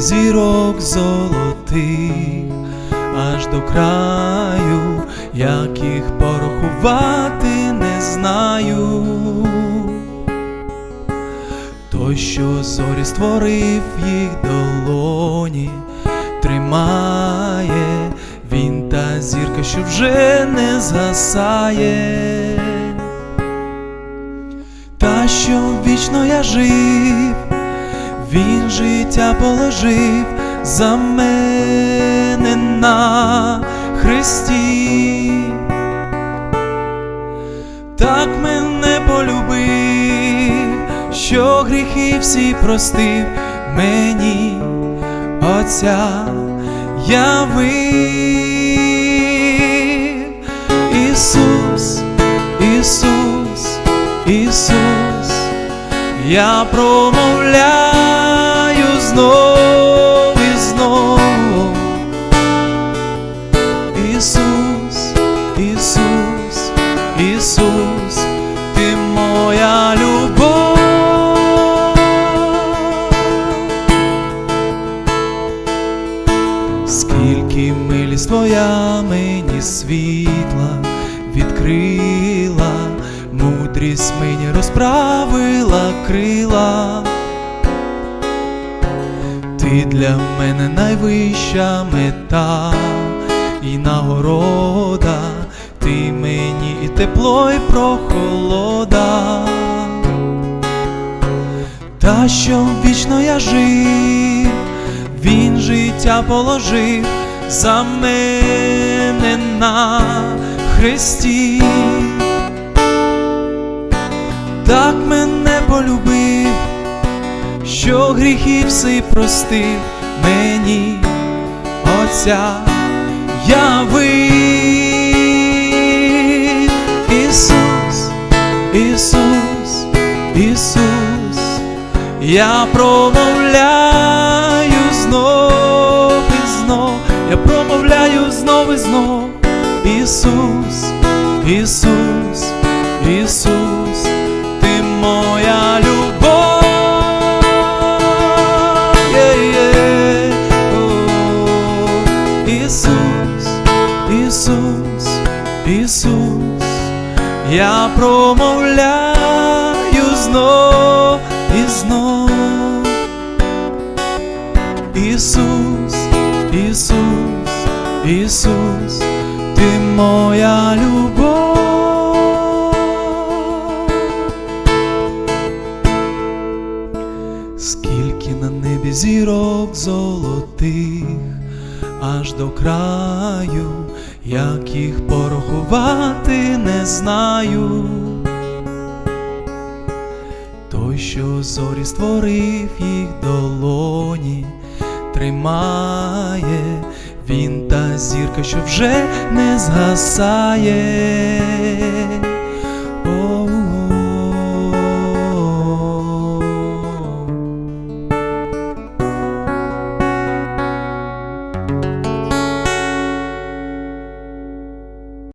зірок золотих, аж до краю, як їх порахувати не знаю. Той, що зорі створив їх долоні, тримає він та зірка, що вже не згасає, та що вічно я жив, він життя положив за мене на Христі, так мене полюбив, що гріхи всі простив мені, Отця явив Ісус, Ісус, Ісус, я промовляю знов і знов. Ісус, Ісус, Ісус, ти моя любов. Скільки милість твоя мені світла відкрила, мудрість мені розправила крила. Ти для мене найвища мета. І нагорода, ти мені і тепло, і прохолода, та що вічно я жив, він життя положив за мене на Христі, так мене полюбив що гріхи всі простив мені, Отця явив Ісус, Ісус, Ісус, я промовляю знов і знов, я промовляю знов і знов, Ісус, Ісус, я промовляю знов і знов. Ісус, Ісус, Ісус, ти моя любов. Скільки на небі зірок золотих, аж до краю, як їх порахувати не знаю. Той, що зорі створив їх долоні, тримає він та зірка, що вже не згасає.